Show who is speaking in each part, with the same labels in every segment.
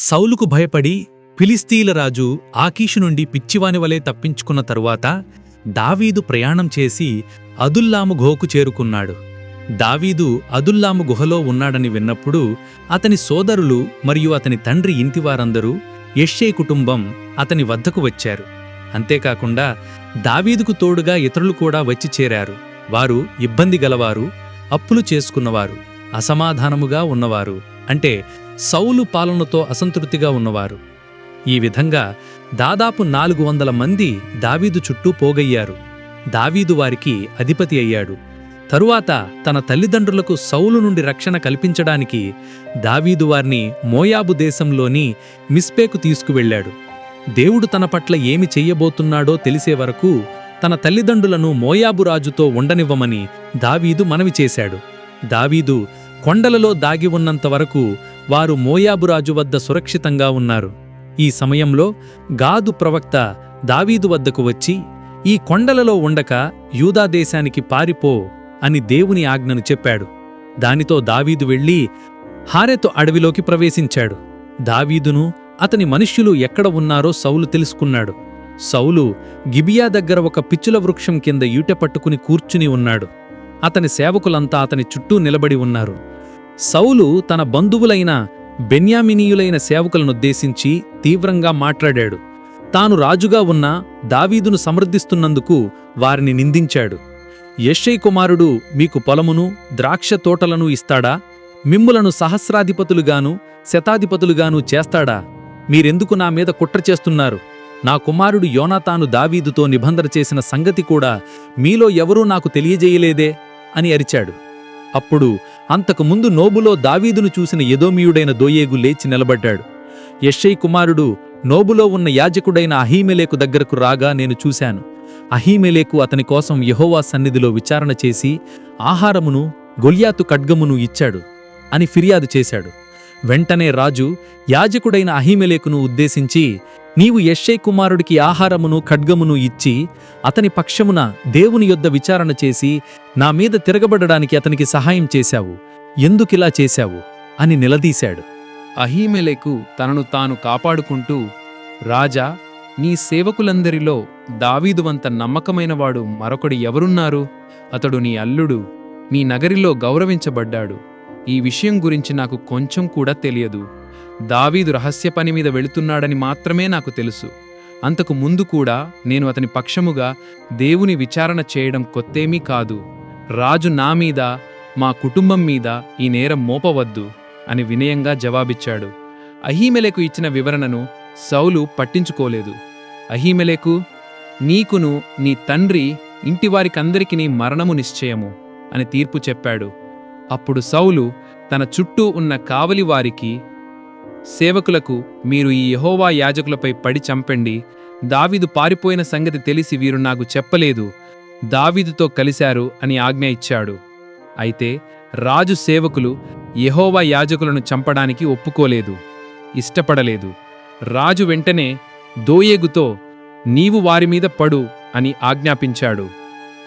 Speaker 1: సౌలుకు భయపడి ఫిలిస్తీల రాజు ఆకీషు నుండి పిచ్చివాని వలె తప్పించుకున్న తరువాత దావీదు ప్రయాణం చేసి అదుల్లాము గుహకు చేరుకున్నాడు. దావీదు అదుల్లాము గుహలో ఉన్నాడని విన్నప్పుడు అతని సోదరులు మరియు అతని తండ్రి ఇంటివారందరూ యష్షే కుటుంబం అతని వద్దకు వచ్చారు. అంతేకాకుండా దావీదుకు తోడుగా ఇతరులు కూడా వచ్చి చేరారు. వారు ఇబ్బంది గలవారు అప్పులు చేసుకున్నవారు అసమాధానముగా ఉన్నవారు. అంటే సౌలు పాలనతో అసంతృప్తిగా ఉన్నవారు. ఈ విధంగా దాదాపు నాలుగు వందల మంది దావీదు చుట్టూ పోగయ్యారు. దావీదు వారికి అధిపతి అయ్యాడు. తరువాత తన తల్లిదండ్రులకు సౌలు నుండి రక్షణ కల్పించడానికి దావీదు వారిని మోయాబు దేశంలోని మిస్పేకు తీసుకువెళ్ళాడు. దేవుడు తన పట్ల ఏమి చెయ్యబోతున్నాడో తెలిసే వరకు తన తల్లిదండ్రులను మోయాబు రాజుతో ఉండనివ్వమని దావీదు మనవి చేశాడు. దావీదు కొండలలో దాగి ఉన్నంత వరకు వారు మోయాబురాజు వద్ద సురక్షితంగా ఉన్నారు. ఈ సమయంలో గాదు ప్రవక్త దావీదు వద్దకు వచ్చి ఈ కొండలలో ఉండక యూదాదేశానికి పారిపో అని దేవుని ఆజ్ఞను చెప్పాడు. దానితో దావీదు వెళ్ళి హారెతు అడవిలోకి ప్రవేశించాడు. దావీదును అతని మనుష్యులు ఎక్కడ ఉన్నారో సౌలు తెలుసుకున్నాడు. సౌలు గిబియా దగ్గర ఒక పిచ్చుల వృక్షం కింద ఈటె పట్టుకుని కూర్చుని ఉన్నాడు. అతని సేవకులంతా అతని చుట్టూ నిలబడి ఉన్నారు. సౌలు తన బంధువులైన బెన్యామినీయులైన సేవకులనుద్దేశించి తీవ్రంగా మాట్లాడాడు. తాను రాజుగా ఉన్న దావీదును సమర్థిస్తున్నందుకు వారిని నిందించాడు. యెషై కుమారుడు మీకు పొలమును ద్రాక్ష తోటలను ఇస్తాడా? మిమ్ములను సహస్రాధిపతులుగాను శతాధిపతులుగాను చేస్తాడా? మీరెందుకు నా మీద కుట్ర చేస్తున్నారు? నా కుమారుడు యోనాతాను దావీదుతో నిబంధన చేసిన సంగతి కూడా మీలో ఎవరూ నాకు తెలియజేయలేదే అని అరిచాడు. అప్పుడు అంతకుముందు నోబులో దావీదును చూసిన యదోమియుడైన దోయేగు లేచి నిలబడ్డాడు. యెషై కుమారుడు నోబులో ఉన్న యాజకుడైన అహీమెలేకు దగ్గరకు రాగా నేను చూశాను. అహీమెలేకు అతని కోసం యహోవా సన్నిధిలో విచారణ చేసి ఆహారమును గొల్యాతు ఖడ్గమును ఇచ్చాడు అని ఫిర్యాదు చేశాడు. వెంటనే రాజు యాజకుడైన అహీమెలేకును ఉద్దేశించి నీవు యెషై కుమారుడికి ఆహారమును ఖడ్గమును ఇచ్చి అతని పక్షమున దేవుని యొద్ద విచారణ చేసి నా మీద తిరగబడడానికి అతనికి సహాయం చేశావు. ఎందుకిలా చేశావు? అని నిలదీశాడు.
Speaker 2: అహీమెలెకు తనను తాను కాపాడుకుంటూ రాజా నీ సేవకులందరిలో దావీదువంత నమ్మకమైనవాడు మరొకడు ఎవరున్నారు? అతడు నీ అల్లుడు నీ నగరిలో గౌరవించబడ్డాడు. ఈ విషయం గురించి నాకు కొంచెం కూడా తెలియదు. దావీదు రహస్య పని మీద వెళుతున్నాడని మాత్రమే నాకు తెలుసు. అంతకు ముందు కూడా నేను అతని పక్షముగా దేవుని విచారణ చేయడం కొత్తేమీ కాదు. రాజు నా మీద మా కుటుంబం మీద ఈ నేరం మోపవద్దు అని వినయంగా జవాబిచ్చాడు. అహీమెలెకు ఇచ్చిన వివరణను సౌలు పట్టించుకోలేదు. అహీమెలకు నీకును నీ తండ్రి ఇంటివారికందరికి నీ మరణము నిశ్చయము అని తీర్పు చెప్పాడు. అప్పుడు సౌలు తన చుట్టూ ఉన్న కావలివారికి సేవకులకు మీరు ఈ యహోవా యాజకులపై పడి చంపండి. దావీదు పారిపోయిన సంగతి తెలిసి వీరు నాకు చెప్పలేదు. దావీదుతో కలిశారు అని ఆజ్ఞ ఇచ్చాడు. అయితే రాజు సేవకులు యహోవా యాజకులను చంపడానికి ఒప్పుకోలేదు. ఇష్టపడలేదు. రాజు వెంటనే దోయేగుతో నీవు వారి మీద పడు అని ఆజ్ఞాపించాడు.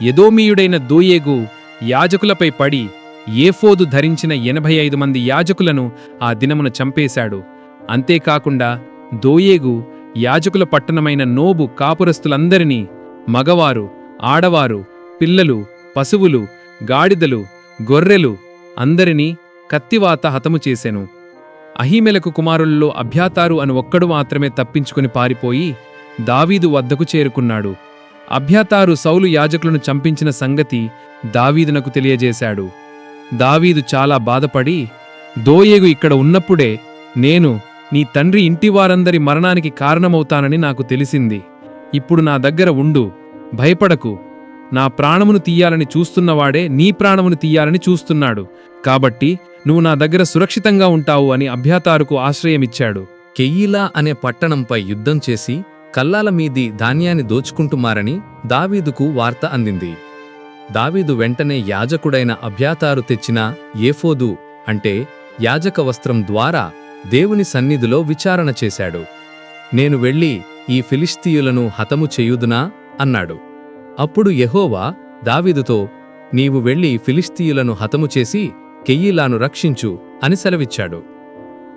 Speaker 2: ఎదోమీయుడైన దోయేగు యాజకులపై పడి ఏఫోదు ధరించిన ఎనభై ఐదు మంది యాజకులను ఆ దినమున చంపేశాడు. అంతేకాకుండా దోయేగు యాజకుల పట్టణమైన నోబు కాపురస్తులందరినీ మగవారు ఆడవారు పిల్లలు పశువులు గాడిదలు గొర్రెలు అందరినీ కత్తివాత హతము చేసెను. అహీమెలకు కుమారుల్లో అభ్యాతారు అని ఒక్కడు మాత్రమే తప్పించుకుని పారిపోయి దావీదు వద్దకు చేరుకున్నాడు. అభ్యాతారు సౌలు యాజకులను చంపించిన సంగతి దావీదునకు తెలియజేశాడు. దావీదు చాలా బాధపడి దోయేగు ఇక్కడ ఉన్నప్పుడే నేను నీ తండ్రి ఇంటివారందరి మరణానికి కారణమవుతానని నాకు తెలిసింది. ఇప్పుడు నా దగ్గర ఉండు భయపడకు. నా ప్రాణమును తీయాలని చూస్తున్నవాడే నీ ప్రాణమును తీయాలని చూస్తున్నాడు. కాబట్టి నువ్వు నా దగ్గర సురక్షితంగా ఉంటావు అని అభ్యాతారుకు ఆశ్రయమిచ్చాడు.
Speaker 3: కెయ్యిలా అనే పట్టణంపై యుద్ధం చేసి కల్లాల మీది ధాన్యాన్ని దోచుకుంటుమారని దావీదుకు వార్త అందింది. దావీదు వెంటనే యాజకుడైన అభ్యాతారు తెచ్చిన ఏఫోదు అంటే యాజక వస్త్రం ద్వారా దేవుని సన్నిధిలో విచారణ చేశాడు. నేను వెళ్ళి ఈ ఫిలిస్తీయులను హతము చేయుదునా? అన్నాడు. అప్పుడు యహోవా దావీదుతో నీవు వెళ్ళి ఫిలిస్తీయులను హతము చేసి కెయ్యిలాను రక్షించు అని సెలవిచ్చాడు.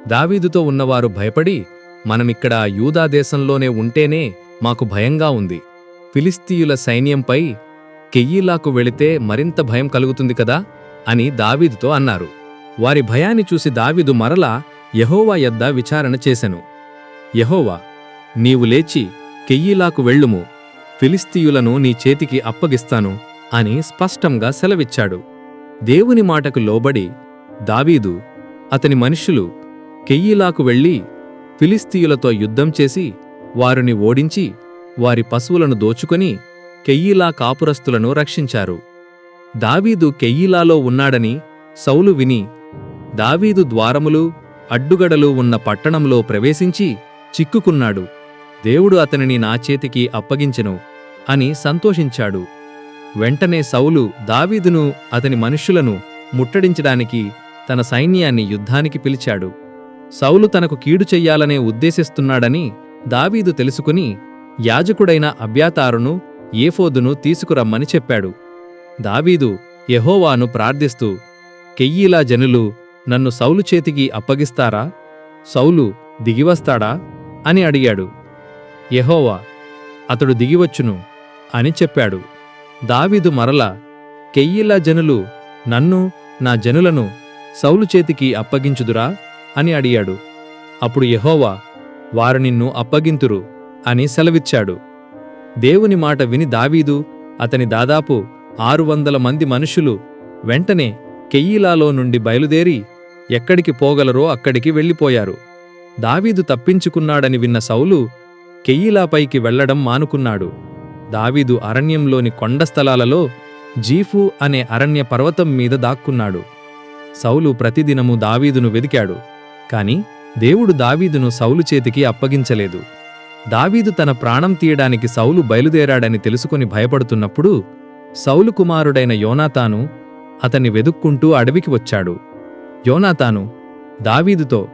Speaker 3: దావీదుతో ఉన్నవారు భయపడి మనమిక్కడ యూదా దేశంలోనే ఉంటేనే మాకు భయంగా ఉంది. ఫిలిస్తీయుల సైన్యంపై కెయ్యిలాకు వెళితే మరింత భయం కలుగుతుంది కదా? అని దావీదుతో అన్నారు. వారి భయాన్ని చూసి దావీదు మరలా యహోవా యద్ద విచారణ చేశను యహోవా నీవు లేచి కెయ్యిలాకు వెళ్ళుము. ఫిలిస్తీయులను నీ చేతికి అప్పగిస్తాను అని స్పష్టంగా సెలవిచ్చాడు. దేవుని మాటకు లోబడి దావీదు అతని మనుషులు కెయ్యిలాకు వెళ్ళి ఫిలిస్తీయులతో యుద్ధం చేసి వారిని ఓడించి వారి పశువులను దోచుకొని కెయ్యిలా కాపురస్తులను రక్షించారు. దావీదు కెయ్యిలాలో ఉన్నాడని సౌలు విని దావీదు ద్వారములు అడ్డుగడలు ఉన్న పట్టణంలో ప్రవేశించి చిక్కుకున్నాడు. దేవుడు అతనిని నా చేతికి అప్పగించెను అని సంతోషించాడు. వెంటనే సౌలు దావీదును అతని మనుష్యులను ముట్టడించడానికి తన సైన్యాన్ని యుద్ధానికి పిలిచాడు. సౌలు తనకు కీడు చెయ్యాలనే ఉద్దేశిస్తున్నాడని దావీదు తెలుసుకుని యాజకుడైన అభ్యాతారును ఏఫోదును తీసుకురమ్మని చెప్పాడు. దావీదు యహోవాను ప్రార్థిస్తూ కెయ్యిలా జనులు నన్ను సౌలు చేతికి అప్పగిస్తారా? సౌలు దిగివస్తాడా? అని అడిగాడు. యహోవా అతడు దిగివచ్చును అని చెప్పాడు. దావీదు మరల కెయ్యిలా జనులు నన్ను నా జనులను సౌలు చేతికి అప్పగించుదురా? అని అడిగాడు. అప్పుడు యహోవా వారు నిన్ను అప్పగింతురు అని సెలవిచ్చాడు. దేవుని మాట విని దావీదు అతని దాదాపు ఆరు వందల మంది మనుషులు వెంటనే కెయ్యిలాలో నుండి బయలుదేరి ఎక్కడికి పోగలరో అక్కడికి వెళ్ళిపోయారు. దావీదు తప్పించుకున్నాడని విన్న సౌలు కెయ్యిలాపైకి వెళ్ళడం మానుకున్నాడు. దావీదు అరణ్యంలోని కొండ స్థలాలలో జీఫు అనే అరణ్య పర్వతం మీద దాక్కున్నాడు. సౌలు ప్రతిదినము దావీదును వెదికాడు కాని దేవుడు దావీదును సౌలు చేతికి అప్పగించలేదు. దావీదు తన ప్రాణం తీయడానికి సౌలు బయలుదేరాడని తెలుసుకుని భయపడుతున్నప్పుడు సౌలు కుమారుడైన యోనాతాను అతన్ని వెదుక్కుంటూ అడవికి వచ్చాడు. యోనాతాను దావీదుతో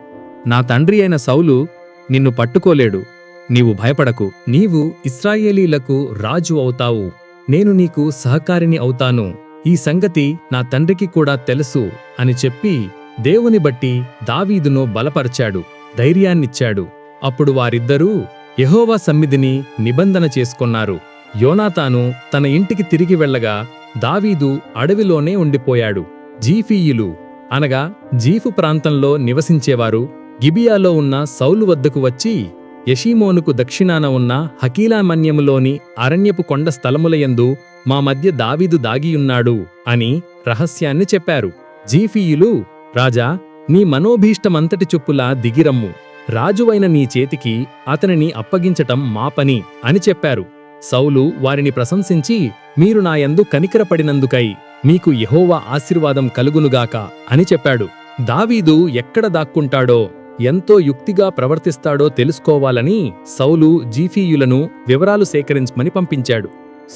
Speaker 3: నా తండ్రి అయిన సౌలు నిన్ను పట్టుకోలేడు. నీవు భయపడకు.
Speaker 1: నీవు ఇస్రాయేలీలకు రాజు అవుతావు. నేను నీకు సహకారిని అవుతాను. ఈ సంగతి నా తండ్రికి కూడా తెలుసు అని చెప్పి దేవుని బట్టి దావీదును బలపరిచాడు. ధైర్యాన్నిచ్చాడు. అప్పుడు వారిద్దరూ యహోవా సమ్మిధిని నిబంధన చేసుకొన్నారు. యోనాతాను తన ఇంటికి తిరిగి వెళ్ళగా దావీదు అడవిలోనే ఉండిపోయాడు. జీఫీయులు అనగా జీఫు ప్రాంతంలో నివసించేవారు గిబియాలో ఉన్న సౌలు వద్దకు వచ్చి యషీమోనుకు దక్షిణాన ఉన్న హకీలామన్యములోని అరణ్యపు కొండ స్థలములయందు మా మధ్య దావీదు దాగియున్నాడు అని రహస్యాన్ని చెప్పారు. జీఫీయులు రాజా నీ మనోభీష్టమంతటి చొప్పులా దిగిరమ్ము. రాజువైన నీ చేతికి అతనిని అప్పగించటం మా పని అని చెప్పారు. సౌలు వారిని ప్రశంసించి మీరు నాయందు కనికరపడినందుకై మీకు యహోవా ఆశీర్వాదం కలుగునుగాక అని చెప్పాడు. దావీదు ఎక్కడ దాక్కుంటాడో ఎంతో యుక్తిగా ప్రవర్తిస్తాడో తెలుసుకోవాలని సౌలు జీఫీయులను వివరాలు సేకరించమని పంపించాడు.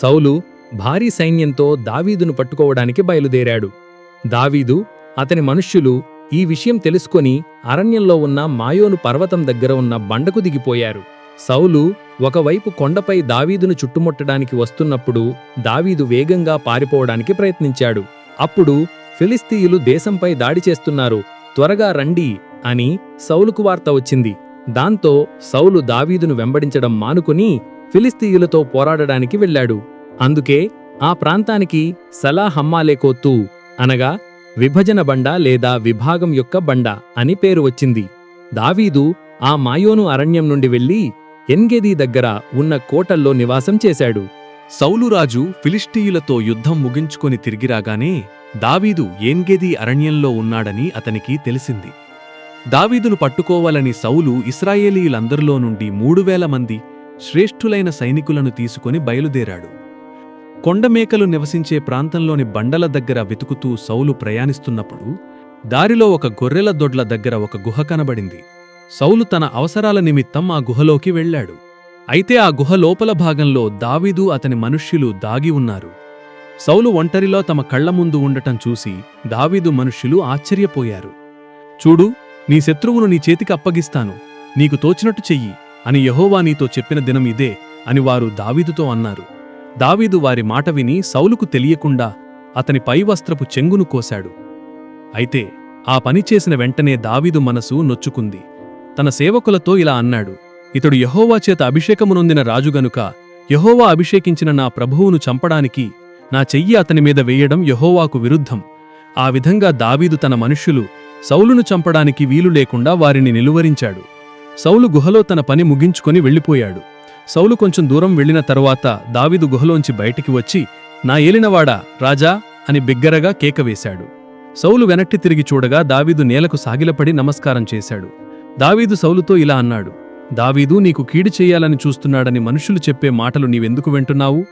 Speaker 1: సౌలు భారీ సైన్యంతో దావీదును పట్టుకోవడానికి బయలుదేరాడు. దావీదు అతని మనుష్యులు ఈ విషయం తెలుసుకొని అరణ్యంలో ఉన్న మాయోను పర్వతం దగ్గర ఉన్న బండకు దిగిపోయారు. సౌలు ఒకవైపు కొండపై దావీదును చుట్టుముట్టడానికి వస్తున్నప్పుడు దావీదు వేగంగా పారిపోవడానికి ప్రయత్నించాడు. అప్పుడు ఫిలిస్తీయులు దేశంపై దాడి చేస్తున్నారు త్వరగా రండి అని సౌలుకు వార్త వచ్చింది. దాంతో సౌలు దావీదును వెంబడించడం మానుకుని ఫిలిస్తీయులతో పోరాడడానికి వెళ్ళాడు. అందుకే ఆ ప్రాంతానికి సలా హమ్మాలేకోతు అనగా విభజన బండ లేదా విభాగం యొక్క బండ అని పేరు వచ్చింది. దావీదు ఆ మాయోను అరణ్యం నుండి వెళ్ళి ఎన్గెదీ దగ్గర ఉన్న కోటల్లో నివాసం చేశాడు.
Speaker 4: సౌలురాజు ఫిలిష్టీయులతో యుద్ధం ముగించుకొని తిరిగిరాగానే దావీదు ఏన్గెదీ అరణ్యంలో ఉన్నాడని అతనికి తెలిసింది. దావీదును పట్టుకోవాలని సౌలు ఇస్రాయేలీలందరిలో నుండి మూడు వేల మంది శ్రేష్ఠులైన సైనికులను తీసుకుని బయలుదేరాడు. కొండమేకలు నివసించే ప్రాంతంలోని బండల దగ్గర వెతుకుతూ సౌలు ప్రయాణిస్తున్నప్పుడు దారిలో ఒక గొర్రెల దొడ్ల దగ్గర ఒక గుహ కనబడింది. సౌలు తన అవసరాల నిమిత్తం ఆ గుహలోకి వెళ్ళాడు. అయితే ఆ గుహ లోపల భాగంలో దావీదు అతని మనుష్యులు దాగి ఉన్నారు. సౌలు ఒంటరిలో తమ కళ్ళ ముందు ఉండటం చూసి దావీదు మనుష్యులు ఆశ్చర్యపోయారు. చూడు నీ శత్రువును నీ చేతికి అప్పగిస్తాను. నీకు తోచినట్టు చెయ్యి. అని యహోవా నీతో చెప్పిన దినం ఇదే అని వారు దావీదుతో అన్నారు. దావీదు వారి మాట విని సౌలుకు తెలియకుండా అతని పై వస్త్రపు చెంగును కోశాడు. అయితే ఆ పని చేసిన వెంటనే దావీదు మనసు నొచ్చుకుంది. తన సేవకులతో ఇలా అన్నాడు ఇతడు యహోవా చేత అభిషేకమునొందిన రాజు గనుక యహోవా అభిషేకించిన నా ప్రభువును చంపడానికి నా చెయ్యి అతని మీద వేయడం యహోవాకు విరుద్ధం. ఆ విధంగా దావీదు తన మనుష్యులు సౌలును చంపడానికి వీలు లేకుండా వారిని నిలువరించాడు. సౌలు గుహలో తన పని ముగించుకొని వెళ్ళిపోయాడు. సౌలు కొంచెం దూరం వెళ్ళిన తరువాత దావీదు గుహలోంచి బయటికి వచ్చి నా ఏలినవాడా రాజా అని బిగ్గరగా కేకవేశాడు సౌలు వెనక్కి తిరిగి చూడగా దావీదు నేలకు సాగిలపడి నమస్కారం చేశాడు. దావీదు సౌలుతో ఇలా అన్నాడు దావీదు నీకు కీడు చెయ్యాలని చూస్తున్నాడని మనుషులు చెప్పే మాటలు నీవెందుకు వింటున్నావు?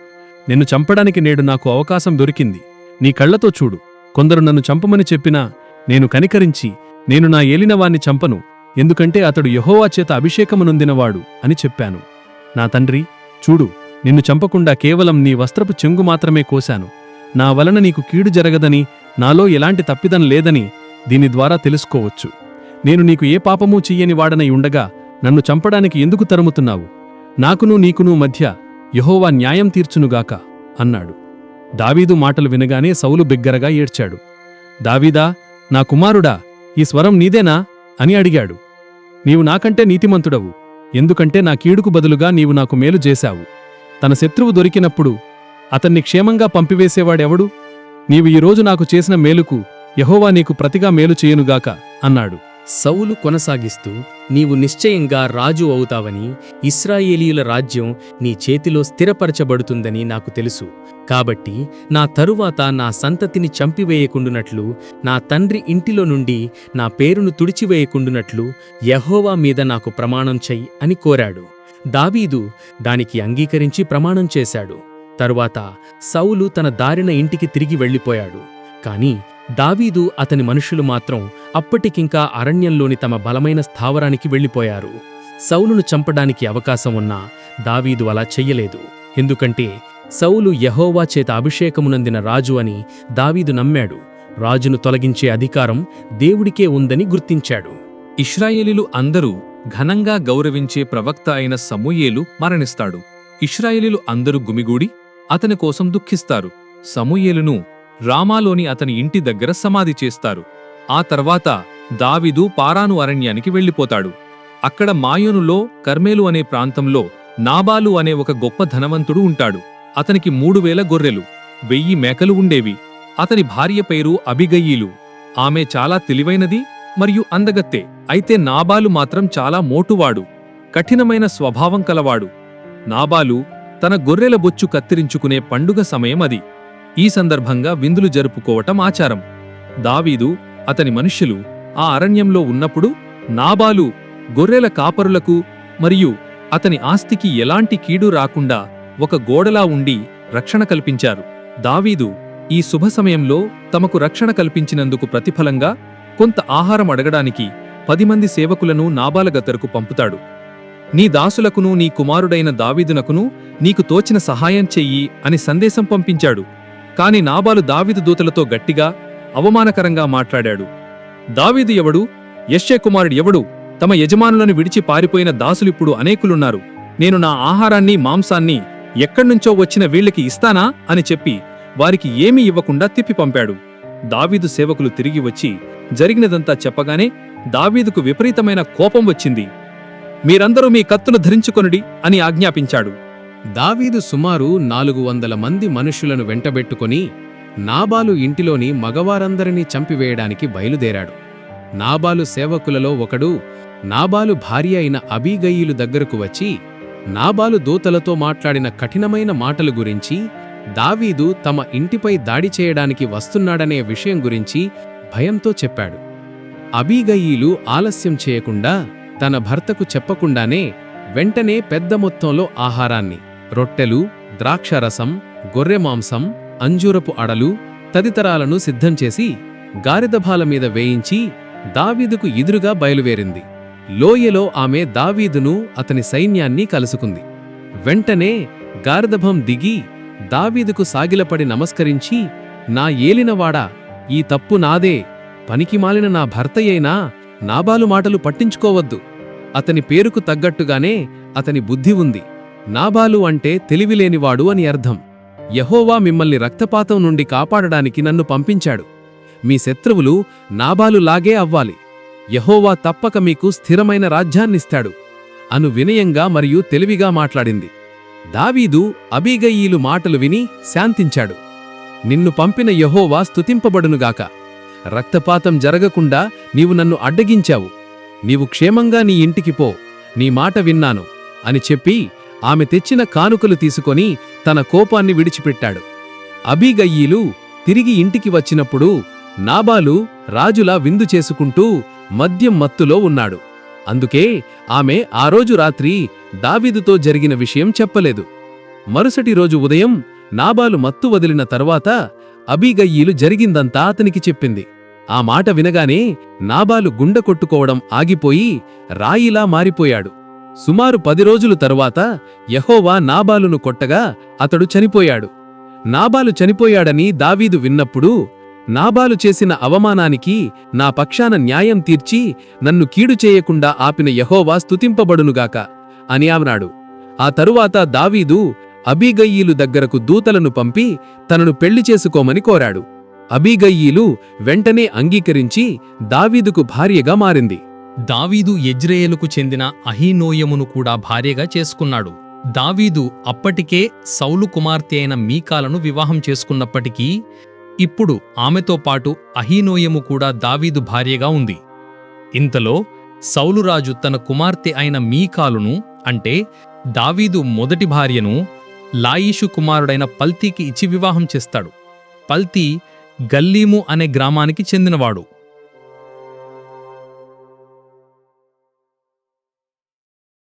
Speaker 4: నిన్ను చంపడానికి నేడు నాకు అవకాశం దొరికింది. నీ కళ్ళతో చూడు. కొందరు నన్ను చంపమని చెప్పినా నేను కనికరించి నేను నా ఏలినవాణ్ణి చంపను. ఎందుకంటే అతడు యహోవా చేత అభిషేకమునొందినవాడు అని చెప్పాను. నా తండ్రి చూడు నిన్ను చంపకుండా కేవలం నీ వస్త్రపు చెంగు మాత్రమే కోశాను. నా వలన నీకు కీడు జరగదని నాలో ఎలాంటి తప్పిదం లేదని దీని ద్వారా తెలుసుకోవచ్చు. నేను నీకు ఏ పాపమూ చెయ్యని వాడనై ఉండగా నన్ను చంపడానికి ఎందుకు తరుముతున్నావు? నాకునూ నీకునూ మధ్య యహోవా న్యాయం తీర్చునుగాక అన్నాడు. దావీదు మాటలు వినగానే సౌలు బిగ్గరగా ఏడ్చాడు. దావీదా నా కుమారుడా ఈ స్వరం నీదేనా? అని అడిగాడు. నీవు నాకంటే నీతిమంతుడవు. ఎందుకంటే నా కీడుకు బదులుగా నీవు నాకు మేలు చేశావు. తన శత్రువు దొరికినప్పుడు అతన్ని క్షేమంగా పంపివేసేవాడెవడు? నీవు ఈరోజు నాకు చేసిన మేలుకు యహోవా నీకు ప్రతిగా మేలు చేయునుగాక అన్నాడు.
Speaker 5: సౌలు కొనసాగిస్తూ నీవు నిశ్చయంగా రాజు అవుతావని ఇస్రాయేలీయుల రాజ్యం నీ చేతిలో స్థిరపరచబడుతుందని నాకు తెలుసు. కాబట్టి నా తరువాత నా సంతతిని చంపివేయకుండునట్లు నా తండ్రి ఇంటిలో నుండి నా పేరును తుడిచివేయకుండునట్లు యహోవా మీద నాకు ప్రమాణం చెయ్యి అని కోరాడు. దావీదు దానికి అంగీకరించి ప్రమాణం చేశాడు. తరువాత సౌలు తన దారిన ఇంటికి తిరిగి వెళ్ళిపోయాడు. కానీ దావీదు అతని మనుషులు మాత్రం అప్పటికింకా అరణ్యంలోని తమ బలమైన స్థావరానికి వెళ్ళిపోయారు. సౌలును చంపడానికి అవకాశం ఉన్నా దావీదు అలా చెయ్యలేదు. ఎందుకంటే సౌలు యహోవా చేత అభిషేకమునందిన రాజు అని దావీదు నమ్మాడు. రాజును తొలగించే అధికారం దేవుడికే ఉందని గుర్తించాడు.
Speaker 3: ఇష్రాయేలీలు అందరూ ఘనంగా గౌరవించే ప్రవక్త అయిన సమూయేలు మరణిస్తాడు. ఇష్రాయేలీలు అందరూ గుమిగూడి అతని కోసం దుఃఖిస్తారు. సమూయేలును రామాలోని అతని ఇంటి దగ్గర సమాధి చేస్తారు. ఆ తర్వాత దావిదు పారాను అరణ్యానికి వెళ్ళిపోతాడు. అక్కడ మాయోనులో కర్మేలు అనే ప్రాంతంలో నాబాలు అనే ఒక గొప్ప ధనవంతుడు ఉంటాడు. అతనికి మూడు వేల గొర్రెలు వెయ్యి మేకలు ఉండేవి. అతని భార్య పేరు అబిగయీలు. ఆమె చాలా తెలివైనది మరియు అందగత్తే. అయితే నాబాలు మాత్రం చాలా మోటువాడు కఠినమైన స్వభావం కలవాడు. నాబాలు తన గొర్రెల బొచ్చు కత్తిరించుకునే పండుగ సమయం అది. ఈ సందర్భంగా విందులు జరుపుకోవటం ఆచారం. దావీదు అతని మనుష్యులు ఆ అరణ్యంలో ఉన్నప్పుడు నాబాలు గొర్రెల కాపరులకు మరియు అతని ఆస్తికి ఎలాంటి కీడు రాకుండా ఒక గోడలా ఉండి రక్షణ కల్పించారు. దావీదు ఈ శుభ సమయంలో తమకు రక్షణ కల్పించినందుకు ప్రతిఫలంగా కొంత ఆహారం అడగడానికి పది మంది సేవకులను నాబాలగతరకు పంపుతాడు. నీ దాసులకును నీ కుమారుడైన దావీదునకును నీకు తోచిన సహాయం చెయ్యి అని సందేశం పంపించాడు. కాని నాబాలు దావీదు దూతలతో గట్టిగా అవమానకరంగా మాట్లాడాడు. దావీదు ఎవడు? యశ్య కుమారుడు ఎవడు? తమ యజమానులను విడిచి పారిపోయిన దాసులిప్పుడు అనేకులున్నారు. నేను నా ఆహారాన్ని మాంసాన్ని ఎక్కడ్నుంచో వచ్చిన వీళ్ళకి ఇస్తానా? అని చెప్పి వారికి ఏమీ ఇవ్వకుండా తిప్పి పంపాడు. దావీదు సేవకులు తిరిగి వచ్చి జరిగినదంతా చెప్పగానే దావీదుకు విపరీతమైన కోపం వచ్చింది. మీరందరూ మీ కత్తులు ధరించుకొనుడి అని ఆజ్ఞాపించాడు.
Speaker 2: దావీదు సుమారు నాలుగు వందల మంది మనుషులను వెంటబెట్టుకొని నాబాలు ఇంటిలోని మగవారందరినీ చంపివేయడానికి బయలుదేరాడు. నాబాలు సేవకులలో ఒకడు నాబాలు భార్య అయిన అబీగయ్యులు దగ్గరకు వచ్చి నాబాలు దూతలతో మాట్లాడిన కఠినమైన మాటల గురించి దావీదు తమ ఇంటిపై దాడి చేయడానికి వస్తున్నాడనే విషయం గురించి భయంతో చెప్పాడు. అబీగయీలు ఆలస్యం చేయకుండా తన భర్తకు చెప్పకుండానే వెంటనే పెద్ద మొత్తంలో ఆహారాన్ని రొట్టెలు ద్రాక్షరసం గొర్రె మాంసం అంజూరపు అడలు తదితరాలను సిద్ధం చేసి గారిదభాల మీద వేయించి దావీదుకు ఎదురుగా బయలువేరింది. లోయలో ఆమె దావీదును అతని సైన్యాన్ని కలుసుకుంది. వెంటనే గారిదభం దిగి దావీదుకు సాగిలపడి నమస్కరించి నా ఏలినవాడా ఈ తప్పు నాదే. పనికిమాలిన నా భర్తయైనా నాబాలు మాటలు పట్టించుకోవద్దు. అతని పేరుకు తగ్గట్టుగానే అతని బుద్ధి ఉంది. నాబాలు అంటే తెలివిలేనివాడు అని అర్థం. యహోవా మిమ్మల్ని రక్తపాతం నుండి కాపాడడానికి నన్ను పంపించాడు.
Speaker 4: మీ శత్రువులు నాబాలులాగే అవ్వాలి. యహోవా తప్పక మీకు స్థిరమైన రాజ్యాన్నిస్తాడు. అను వినయంగా మరియు తెలివిగా మాట్లాడింది. దావీదు అబీగయీలు మాటలు విని శాంతించాడు. నిన్ను పంపిన యహోవా స్తుతింపబడునుగాక రక్తపాతం జరగకుండా నీవు నన్ను అడ్డగించావు. నీవు క్షేమంగా నీ ఇంటికి పో. నీ మాట విన్నాను. అని చెప్పి ఆమె తెచ్చిన కానుకలు తీసుకొని తన కోపాన్ని విడిచిపెట్టాడు. అబీగయ్యీలు తిరిగి ఇంటికి వచ్చినప్పుడు నాబాలు రాజులా విందు చేసుకుంటూ మద్యం మత్తులో ఉన్నాడు. అందుకే ఆమె ఆ రోజు రాత్రి దావీదుతో జరిగిన విషయం చెప్పలేదు. మరుసటి రోజు ఉదయం నాబాలు మత్తు వదిలిన తరువాత అబీగయ్యీలు జరిగిందంతా అతనికి చెప్పింది. ఆ మాట వినగానే నాబాలు గుండె కొట్టుకోవడం ఆగిపోయి రాయిలా మారిపోయాడు. సుమారు పది రోజులు తరువాత యహోవా నాబాలును కొట్టగా అతడు చనిపోయాడు. నాబాలు చనిపోయాడని దావీదు విన్నప్పుడు నాబాలు చేసిన అవమానానికి నా పక్షాన న్యాయం తీర్చి నన్ను కీడు చేయకుండా ఆపిన యహోవా స్తుతింపబడునుగాక అని ఆవనాడు ఆ తరువాత దావీదు అబీగయ్యీలు దగ్గరకు దూతలను పంపి తనను పెళ్ళి చేసుకోమని కోరాడు. అబీగయ్యీలు వెంటనే అంగీకరించి దావీదుకు భార్యగా మారింది.
Speaker 5: దావీదు యజ్రేయేలుకు చెందిన అహీనోయమును కూడా భార్యగా చేసుకున్నాడు. దావీదు అప్పటికే సౌలు కుమార్తె అయిన మీకాలను వివాహం చేసుకున్నప్పటికీ ఇప్పుడు ఆమెతో పాటు అహీనోయము కూడా దావీదు భార్యగా ఉంది. ఇంతలో సౌలురాజు తన కుమార్తె అయిన మీకాలును అంటే దావీదు మొదటి భార్యను లాయిషు కుమారుడైన పల్తీకి ఇచ్చి వివాహం చేస్తాడు. పల్తీ గల్లీము అనే గ్రామానికి చెందినవాడు.